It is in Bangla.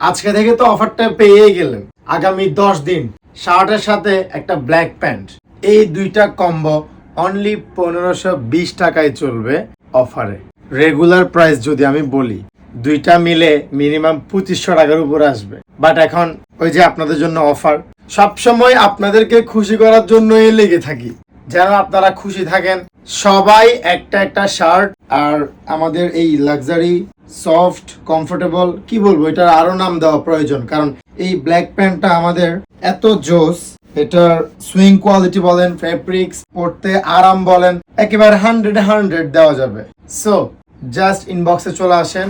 আজকে থেকে তো অফারটা পেয়ে গেলেন। আগামী দশ দিন শার্টের সাথে একটা ব্ল্যাক প্যান্ট এই দুইটা কম্বো অনলি পনেরোশো বিশ টাকায় চলবে অফারে। রেগুলার প্রাইস যদি আমি বলি, দুইটা মিলে মিনিমাম পঁচিশশো টাকার উপর আসবে। বাট এখন ওই যে আপনাদের জন্য অফার সবসময় আপনাদেরকে খুশি করার জন্যই লেগে থাকি। যেন আপনারা খুশি থাকেন, সবাই একটা একটা শার্ট আর আমাদের এই লাক্সারি, সফট, কমফোর্টেবল, কি বলব, এটার আরও নাম দেওয়া প্রয়োজন, কারণ এই ব্ল্যাক প্যান্টটা আমাদের এত জোস, এটার সুইং কোয়ালিটি বলেন, ফেব্রিক্স পড়তে আরাম বলেন, একেবারে হান্ড্রেড হান্ড্রেড দেওয়া যাবে। সো জাস্ট ইনবক্সে চলে আসেন।